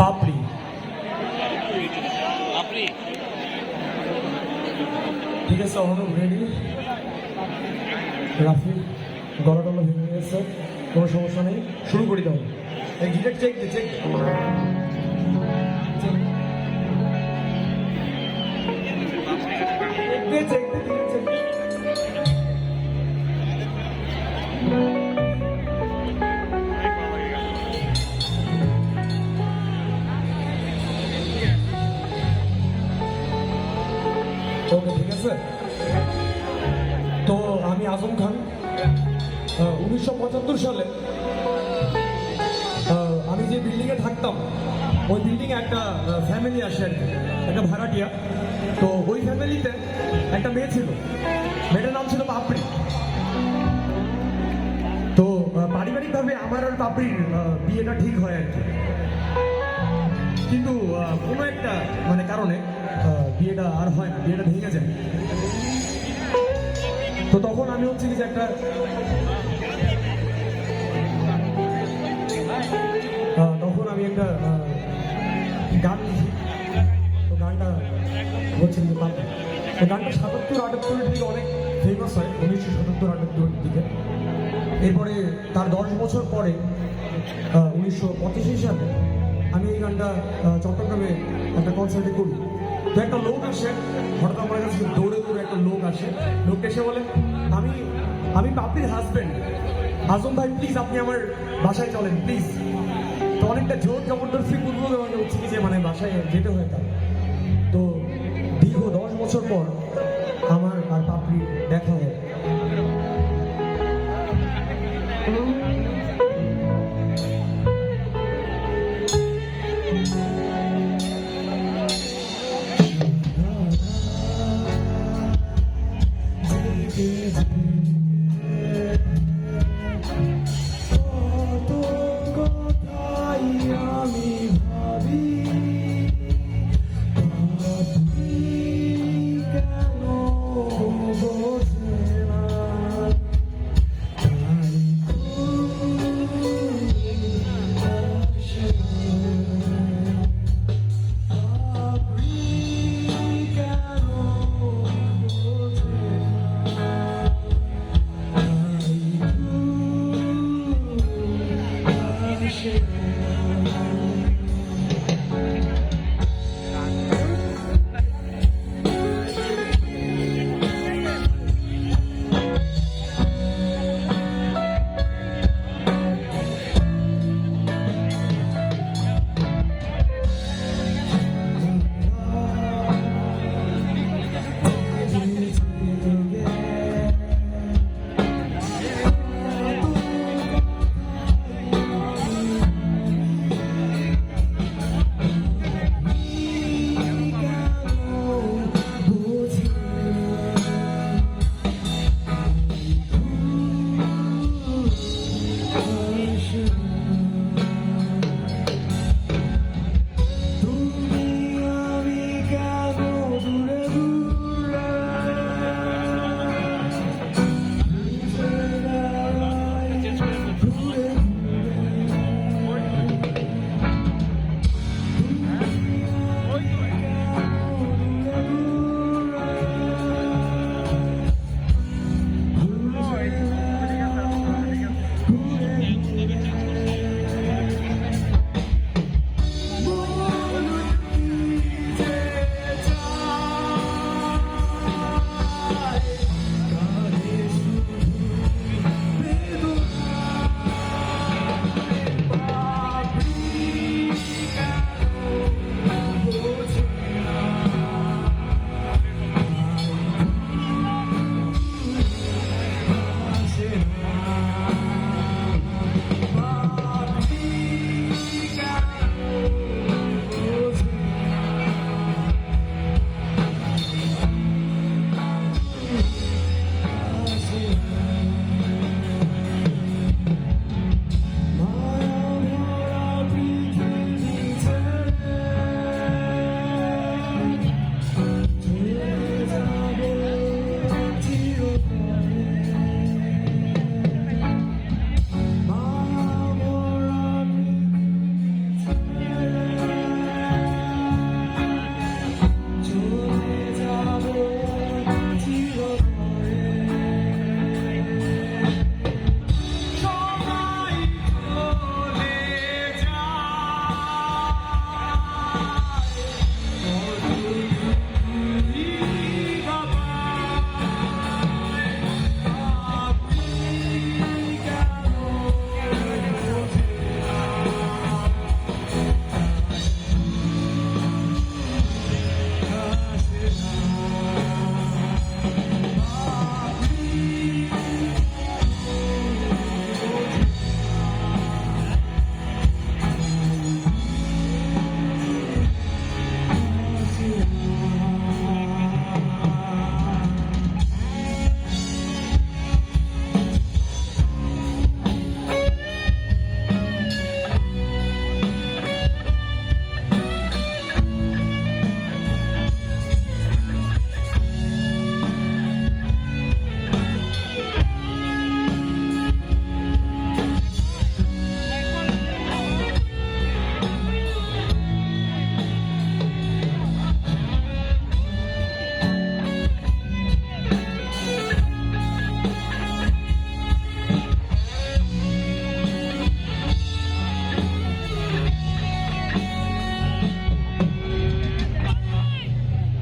পাপড়ি। ঠিক আছে অনুরূপ রেডি রাফি গলা টলা ভেঙে গেছে কোনো সমস্যা নেই শুরু করি তাহলে। এই গিটার চেক দে চেক চেক আমি আজম খান। উনিশশো পঁচাত্তর সালে আমি যে বিল্ডিংয়ে থাকতাম, ওই বিল্ডিংয়ে একটা ফ্যামিলি আসে আর একটা ভাড়াটিয়া। তো ওই ফ্যামিলিতে একটা মেয়ে ছিল। মেয়েটার নাম ছিল পাপড়ি। তো পারিবারিকভাবে আমার আর পাপড়ির বিয়েটা ঠিক হয় আর কি। কিন্তু কোনো একটা মানে কারণে বিয়েটা আর হয় না, বিয়েটা ভেঙে যায়। তো তখন আমি হচ্ছে কি যে একটা তখন আমি একটা গান তো গানটা হচ্ছে যে পাপা তো গানটা সাতাত্তর আটাত্তরের দিকে অনেক ফেমাস হয়, উনিশশো সাতাত্তর আটাত্তরের দিকে। এরপরে তার দশ বছর পরে উনিশশো পঁচাশি সালে আমি এই গানটা চট্টগ্রামে একটা কনসার্টে করি। তো একটা লোক আসে, হঠাৎ আমার কাছে দৌড়ে দৌড়ে একটা লোক আসে। লোকটা এসে বলে, আমি আমি পাপির হাজবেন্ড আজম ভাই প্লিজ আপনি আমার বাসায় চলেন প্লিজ তো অনেকটা জোর জবরদস্তি করব মানে হচ্ছে যে মানে বাসায় যেতে হয় তার। তো দীর্ঘ দশ বছর পর আমার